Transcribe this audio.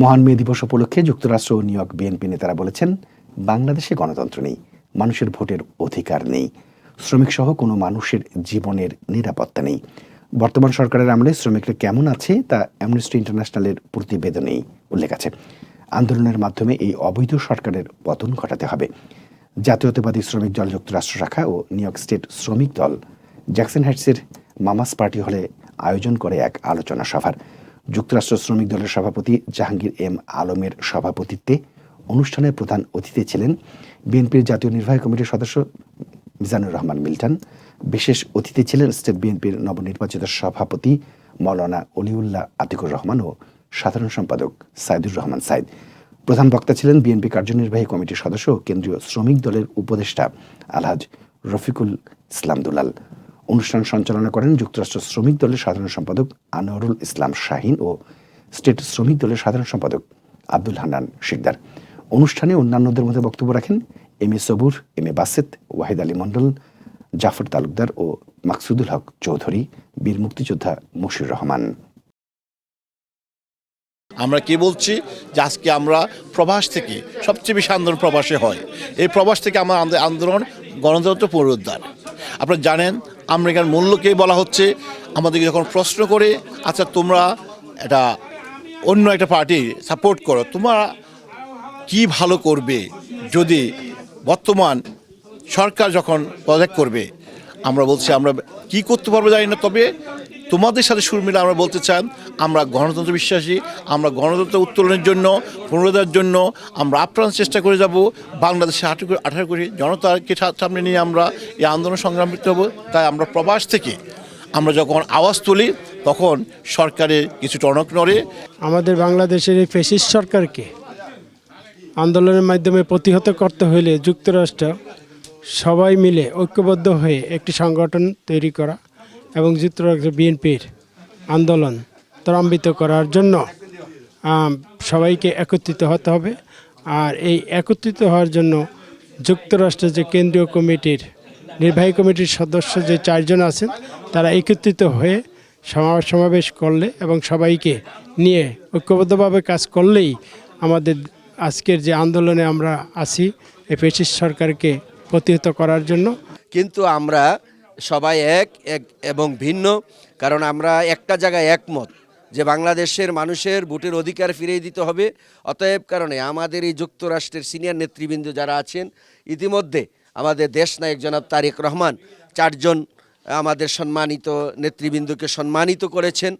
মহান মে দিবস উপলক্ষে যুক্তরাষ্ট্র ও নিউ ইয়র্ক বিএনপি নেতারা বলেছেন, বাংলাদেশে গণতন্ত্র নেই, মানুষের ভোটের অধিকার নেই শ্রমিক সহ কোনো মানুষের জীবনের নিরাপত্তা নেই। বর্তমান সরকারের আমলে শ্রমিকরা কেমন আছে তা অ্যামনেস্টি ইন্টারন্যাশনালের প্রতিবেদনেই উল্লেখ আছে। আন্দোলনের মাধ্যমে এই অবৈধ সরকারের পতন ঘটাতে হবে। জাতীয়তাবাদী শ্রমিক দল, যুক্তরাষ্ট্র শাখা ও নিউ ইয়র্ক স্টেট শ্রমিক দল, জ্যাকসন হাইটসের মামাস পার্টি হলে আয়োজন করে এক আলোচনা সভার। যুক্তরাষ্ট্র শ্রমিক দলের সভাপতি জাহাঙ্গীর এম আলমের সভাপতিত্বে অনুষ্ঠানের প্রধান অতিথি ছিলেন বিএনপির জাতীয় নির্বাহী কমিটির সদস্য মিজানুর রহমান মিল্টন। বিশেষ অতিথি ছিলেন স্টেট বিএনপির নবনির্বাচিত সভাপতি মৌলানা অলিউল্লাহ আতিকুর রহমান ও সাধারণ সম্পাদক সাইদুর রহমান সাইদ। প্রধান বক্তা ছিলেন বিএনপি কার্যনির্বাহী কমিটির সদস্য কেন্দ্রীয় শ্রমিক দলের উপদেষ্টা আলহাজ রফিকুল ইসলাম দুলাল। অনুষ্ঠান সঞ্চালনা করেন যুক্তরাষ্ট্র শ্রমিক দলের সাধারণ সম্পাদক আনোয়ারুল ইসলাম শাহিন ও স্টেট শ্রমিক দলের সাধারণ সম্পাদক আব্দুল হান্নান শিকদার। অনুষ্ঠানে অন্যান্যদের মধ্যে বক্তব্য রাখেন M A Sabur, M A Baset, Wahid Ali Mondal, Jafar Talukdar ও মাকসুদুল হক চৌধুরী, বীর মুক্তিযোদ্ধা মুশির রহমান। আমরা কি বলছি? যে আজকে আমরা প্রবাস থেকে সবচেয়ে বেশি আন্দোলন প্রবাসে হয়। এই প্রবাস থেকে আমার আন্দোলন গণতন্ত্র পুনরুদ্ধার। আপনারা জানেন আমেরিকার মূল্যকেই বলা হচ্ছে। আমাদেরকে যখন প্রশ্ন করে আচ্ছা তোমরা এটা অন্য একটা পার্টি সাপোর্ট করো, তোমরা কি ভালো করবে? যদি বর্তমান সরকার যখন প্রজেক্ট করবে, আমরা বলছি, আমরা কি করতে পারব জানি না। তবে তোমাদের সাথে সুর মিলে আমরা বলতে চান আমরা গণতন্ত্র বিশ্বাসী, আমরা গণতন্ত্র উত্তোলনের জন্য, পুনরুদ্ধারের জন্য, আমরা আপ্রাণ চেষ্টা করে যাব, বাংলাদেশে আঠারো আঠারো কোটি জনতাকে সামনে নিয়ে আমরা এই আন্দোলন সংগ্রাম করতে হব। তাই আমরা প্রবাস থেকে আমরা যখন আওয়াজ তুলি, তখন সরকারের কিছু টনক নড়ে। আমাদের বাংলাদেশের এই ফেসিস্ট সরকারকে আন্দোলনের মাধ্যমে প্রতিহত করতে হলে যুক্তরাষ্ট্র সবাই মিলে ঐক্যবদ্ধ হয়ে একটি সংগঠন তৈরি করা এবং যুক্তরাষ্ট্র বিএনপির আন্দোলন ত্বরান্বিত করার জন্য সবাইকে একত্রিত হতে হবে। আর এই একত্রিত হওয়ার জন্য যুক্তরাষ্ট্রের যে কেন্দ্রীয় কমিটির, নির্বাহী কমিটির সদস্য যে চারজন আছেন, তারা একত্রিত হয়ে সমাবেশ সমাবেশ করলে এবং সবাইকে নিয়ে ঐক্যবদ্ধভাবে কাজ করলেই আমাদের আজকের যে আন্দোলনে আমরা আছি এই পেশিস সরকারকে প্রতিহত করার জন্য। কিন্তু আমরা সবাই এক এক এবং ভিন্ন, কারণ আমরা একটা জায়গায় একমত যে বাংলাদেশের মানুষের ভোটের অধিকার ফিরিয়ে দিতে হবে। অতএব কারণে আমাদের এই যুক্তরাষ্ট্রের সিনিয়র নেতৃবৃন্দ যারা আছেন, ইতিমধ্যে আমাদের দেশ নায়ক জনাব তারেক রহমান চারজন আমাদের সম্মানিত নেতৃবৃন্দকে সম্মানিত করেছেন।